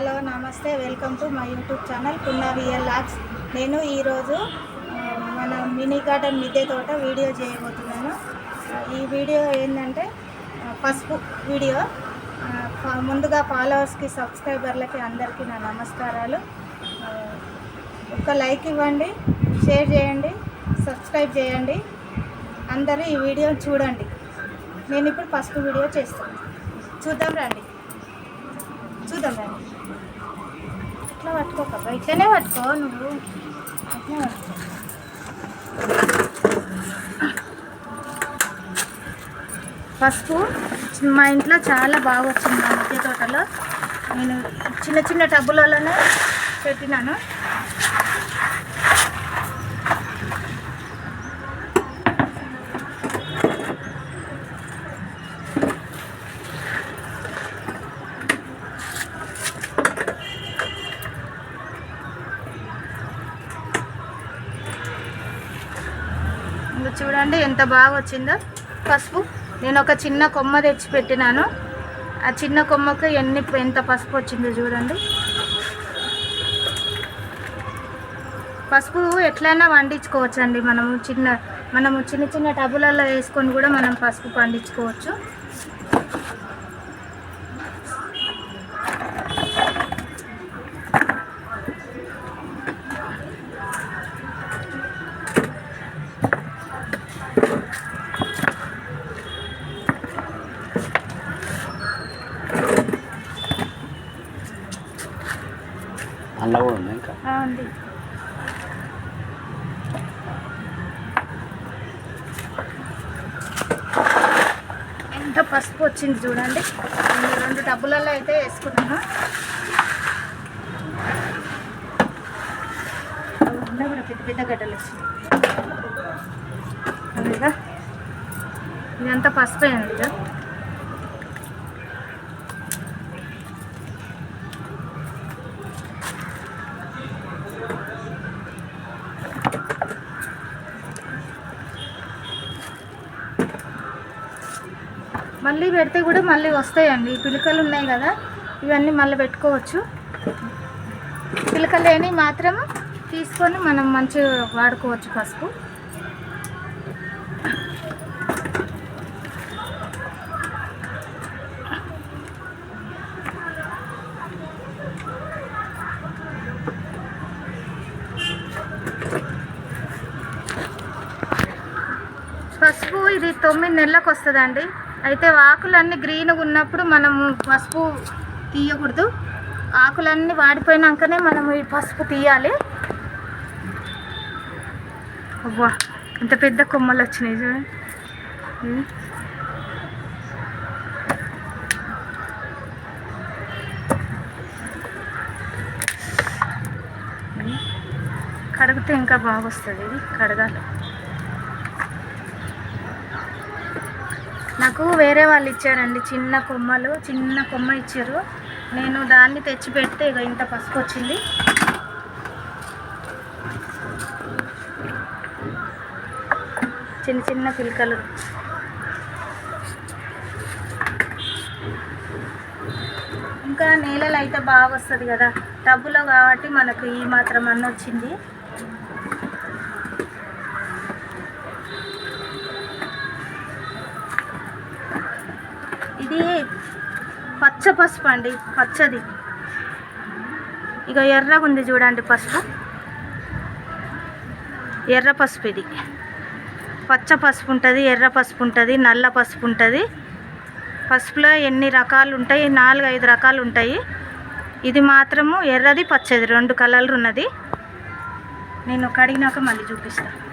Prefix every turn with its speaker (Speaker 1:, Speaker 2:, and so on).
Speaker 1: Hello నమస్తే. Welcome to my YouTube channel Punna vlogs నేను ఈరోజు మన మినీ గార్డెన్ మిద్దె తోట వీడియో చేయబోతున్నాను. ఈ వీడియో ఏంటంటే పసుపు వీడియో. ముందుగా ఫాలోవర్స్కి సబ్స్క్రైబర్లకి అందరికీ నా నమస్కారాలు. ఒక లైక్ ఇవ్వండి షేర్ చేయండి సబ్స్క్రైబ్ చేయండి. అందరూ ఈ వీడియో చూడండి. నేను ఇప్పుడు పసుపు వీడియో చేస్తాను. చూద్దాం రండి. చూద్దాం రండి. ఇట్లా పట్టుకోక ఇట్లనే పట్టుకో నువ్వు. అట్లనే పట్టుకో. పసుపు మా ఇంట్లో చాలా బాగా వచ్చింది మా మిద్దె తోటలో నేను చిన్న చిన్న టబ్బులలోనే పెట్టినాను. ఇంకా చూడండి ఎంత బాగా వచ్చిందో. పసుపు. నేను ఒక చిన్న కొమ్మ తెచ్చి పెట్టినాను. ఆ చిన్న కొమ్మకు ఎన్ని ఎంత పసుపు వచ్చిందో చూడండి. పసుపు ఎట్లయినా పండించుకోవచ్చండి. మనము చిన్న మనము చిన్న చిన్న టబులలో వేసుకొని కూడా మనం పసుపు పండించుకోవచ్చు.
Speaker 2: అలా కూడా ఉంది ఇంకా.
Speaker 1: ఉంది. ఎంత పసుపు వచ్చింది చూడండి. రెండు డబ్బులలో అయితే వేసుకున్నాను. కూడా పెద్ద పెద్ద గడ్డలు వచ్చింది ఇదంతా పసుపు అయింది మళ్ళీ పెడితే కూడా మళ్ళీ వస్తాయండి. పిలకలు ఉన్నాయి కదా ఇవన్నీ మళ్ళీ పెట్టుకోవచ్చు. పిలకలు లేని మాత్రం తీసుకొని మనం మంచిగా వాడుకోవచ్చు పసుపు. పసుపు ఇది తొమ్మిది నెలలకు వస్తుందండి. అయితే ఆకులన్నీ గ్రీన్గా ఉన్నప్పుడు మనము పసుపు తీయకూడదు. ఆకులన్నీ వాడిపోయినాకనే మనం ఈ పసుపు తీయాలి. అవ్వా ఇంత పెద్ద కొమ్మలు వచ్చినాయి చూడండి కడిగితే ఇంకా బాగా వస్తుంది ఇది కడగాలి. నాకు వేరే వాళ్ళు ఇచ్చారండి. చిన్న కొమ్మలు చిన్న కొమ్మ ఇచ్చారు. నేను దాన్ని తెచ్చి పెడితే ఇక ఇంత పసుపు వచ్చింది చిన్న చిన్న పిలకలు. ఇంకా నేలలు అయితే బాగా వస్తుంది కదా. టబ్బులో కాబట్టి మనకు ఈ మాత్రం అన్న వచ్చింది ఇది పచ్చ పసుపు అండి పచ్చది. ఇక ఎర్రగా ఉంది చూడండి పసుపు. ఎర్ర పసుపు ఇది. పచ్చ పసుపు ఉంటుంది ఎర్ర పసుపు ఉంటుంది నల్ల పసుపు ఉంటుంది. పసుపులో ఎన్ని రకాలు ఉంటాయి? నాలుగు ఐదు రకాలు ఉంటాయి. ఇది మాత్రము ఎర్రది పచ్చది. రెండు కలర్లు ఉన్నది నేను కడిగినాక మళ్ళీ చూపిస్తాను